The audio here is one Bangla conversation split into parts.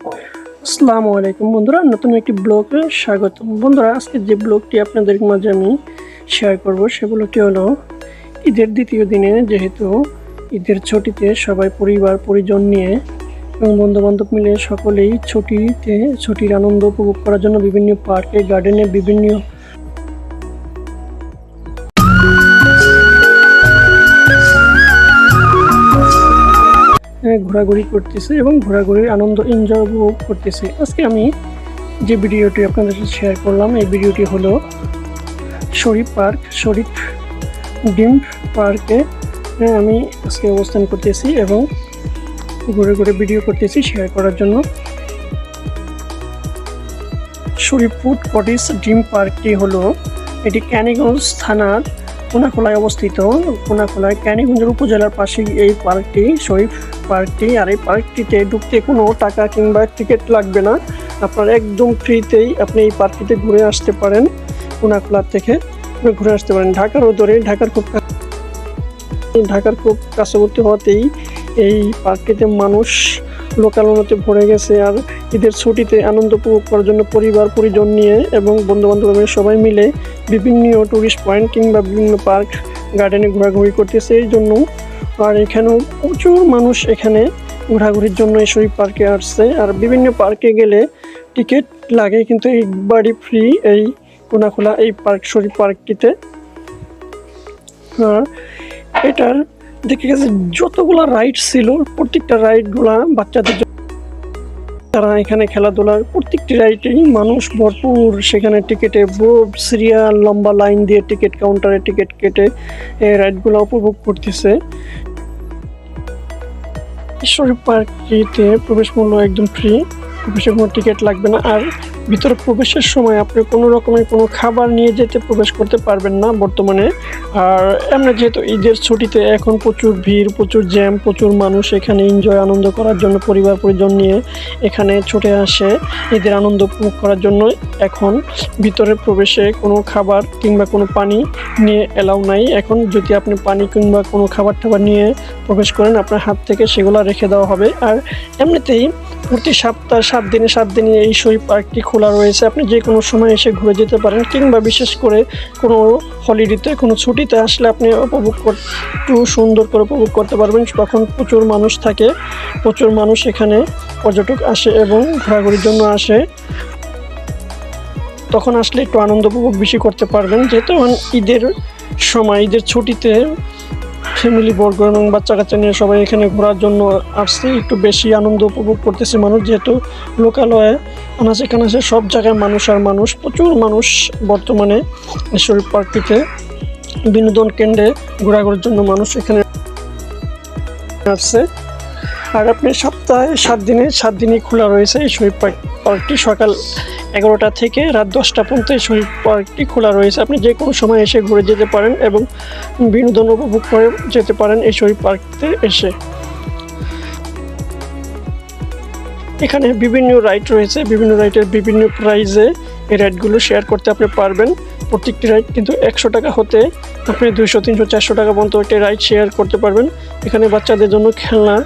আসসালামু আলাইকুম বন্ধুরা, নতুন একটি ব্লগে স্বাগত বন্ধুরা, আজকে যে ব্লগটি আপনাদের মাঝে আমি শেয়ার করব সে ব্লগটি হলো ঈদের দ্বিতীয় দিনে যেহেতু ঈদের ছুটিতে সবাই পরিবার, পরিজন নিয়ে এবং বন্ধুবান্ধব মিলে সকলেই ছুটিতে, ছুটির আনন্দ উপভোগ করার জন্য বিভিন্ন পার্কে, গার্ডেনে বিভিন্ন ঘোরাঘুরি করতেছে এবং ঘোরাঘুরির আনন্দ এনজয় উপভোগ করতেছে। আজকে আমি যে ভিডিওটি আপনাদের সাথে শেয়ার করলাম, এই ভিডিওটি হলো শরীফ পার্ক, শরীফ ডিম পার্কে আমি আজকে অবস্থান করতেছি এবং ঘুরে ঘুরে ভিডিও করতেছি শেয়ার করার জন্য। শরীফ ফুড কটেজ ডিম পার্কটি হলো এটি ক্যানিগঞ্জ থানার কোনাখোলায় অবস্থিত। কোনাকোলায় ক্যানিগঞ্জের উপজেলার পাশে এই পার্কটি শরীফ পার্কটি। আর এই পার্কটিতে ঢুকতে কোনো টাকা কিংবা টিকিট লাগবে না। আপনার একদম ফ্রিতেই আপনি এই পার্কটিতে ঘুরে আসতে পারেন কোনাখোলা থেকে ঘুরে আসতে পারেন। ঢাকার ধরে ঢাকার খুব ঢাকার খুব কাছাবর্তী হওয়াতেই এই পার্কটিতে মানুষ লোকালনতে ভরে গেছে। আর ঈদের ছুটিতে আনন্দ উপভোগ করার জন্য পরিবার, পরিজন নিয়ে এবং বন্ধু বান্ধবের সবাই মিলে বিভিন্ন টুরিস্ট পয়েন্ট কিংবা বিভিন্ন পার্ক গার্ডেনে ঘোরাঘুরি করতেছে। এই জন্য আর এখানেও প্রচুর মানুষ এখানে ঘোরাঘুরির জন্য এই পার্কে আসছে। আর বিভিন্ন পার্কে গেলে টিকিট লাগে কিন্তু একবারই ফ্রি এই কোনাখোলা এই পার্ক শরীফ পার্কটিতে আর এটার দেখে গেছে, যতগুলা রাইড ছিল, প্রত্যেকটা রাইডগুলা বাচ্চাদের তারা এখানে খেলাধুলার প্রত্যেকটি রাইডেই মানুষ ভরপুর। সেখানে টিকিটে সিরিয়াল, লম্বা লাইন দিয়ে টিকিট কাউন্টারে টিকিট কেটে এই রাইডগুলো উপভোগ করতেছে। ঈশ্বরী পার্কটিতে প্রবেশ মূল্য একদম ফ্রি প্রবেশের কোনো টিকিট লাগবে না। আর ভিতরে প্রবেশের সময় আপনি কোনো রকমের কোনো খাবার নিয়ে যেতে প্রবেশ করতে পারবেন না বর্তমানে। আর এমনি যেহেতু ঈদের ছুটিতে এখন প্রচুর ভিড়, প্রচুর জ্যাম, প্রচুর মানুষ এখানে এনজয় আনন্দ করার জন্য, পরিবার, পরিজন নিয়ে এখানে ছুটে আসে। ঈদের আনন্দ উপভোগ করার জন্য এখন ভিতরে প্রবেশে কোনো খাবার কিংবা কোনো পানি নিয়ে এলাও নাই। এখন যদি আপনি পানি কিংবা কোনো খাবার টাবার নিয়ে প্রবেশ করেন, আপনার হাত থেকে সেগুলো রেখে দেওয়া হবে। আর এমনিতেই প্রতি সপ্তাহ সাত দিনে সাত দিনে এই শরীফ পার্কটি খোলা রয়েছে। আপনি যে কোনো সময় এসে ঘুরে যেতে পারেন কিংবা বিশেষ করে কোনো হলিডেতে কোনো ছুটিতে আসলে আপনি উপভোগ একটু সুন্দর করে উপভোগ করতে পারবেন। তখন প্রচুর মানুষ থাকে। প্রচুর মানুষ এখানে পর্যটক আসে এবং ঘোরাঘুরির জন্য আসে। তখন আসলে একটু আনন্দ উপভোগ বেশি করতে পারবেন। যেহেতু ঈদের সময়, ঈদের ছুটিতে ফ্যামিলি বর্গ এবং বাচ্চা কাচ্চা নিয়ে সবাই এখানে ঘোরার জন্য আসছে। একটু বেশি আনন্দ উপভোগ করতেছে মানুষ। যেহেতু লোকালয়ে আনাচে কানাচে সব জায়গায় মানুষ আর মানুষ, প্রচুর মানুষ বর্তমানে শরীফ পার্কটিতে বিনোদন কেন্দ্রে ঘোরাঘুরির জন্য মানুষ এখানে আসছে। আর আপনি সপ্তাহে সাত দিনে, সাত দিনই খোলা রয়েছে এই শহীদ পার্ক পার্কটি। সকাল এগারোটা থেকে রাত দশটা পর্যন্ত এই শহীদ পার্কটি খোলা রয়েছে। আপনি যে কোনো সময় এসে ঘুরে যেতে পারেন এবং বিনোদন উপভোগ করে যেতে পারেন এই শহীদ পার্কতে এসে। এখানে বিভিন্ন রাইড রয়েছে, বিভিন্ন রাইডের বিভিন্ন প্রাইজে এই রাইডগুলো শেয়ার করতে আপনি পারবেন। প্রত্যেকটি রাইড কিন্তু একশো টাকা হতে আপনি দুইশো, তিনশো, চারশো টাকা পর্যন্ত একটি রাইড শেয়ার করতে পারবেন। এখানে বাচ্চাদের জন্য খেলনা,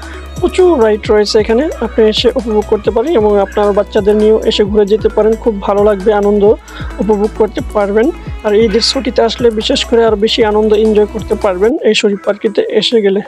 প্রচুর রাইড রয়েছে এখানে, আপনি এসে উপভোগ করতে পারেন এবং আপনার বাচ্চাদের নিয়েও এসে ঘুরে যেতে পারেন। খুব ভালো লাগবে, আনন্দ উপভোগ করতে পারবেন। আর ঈদের ছুটিতে আসলে বিশেষ করে আরও বেশি আনন্দ এনজয় করতে পারবেন এই শরীর পার্কিতে এসে গেলে।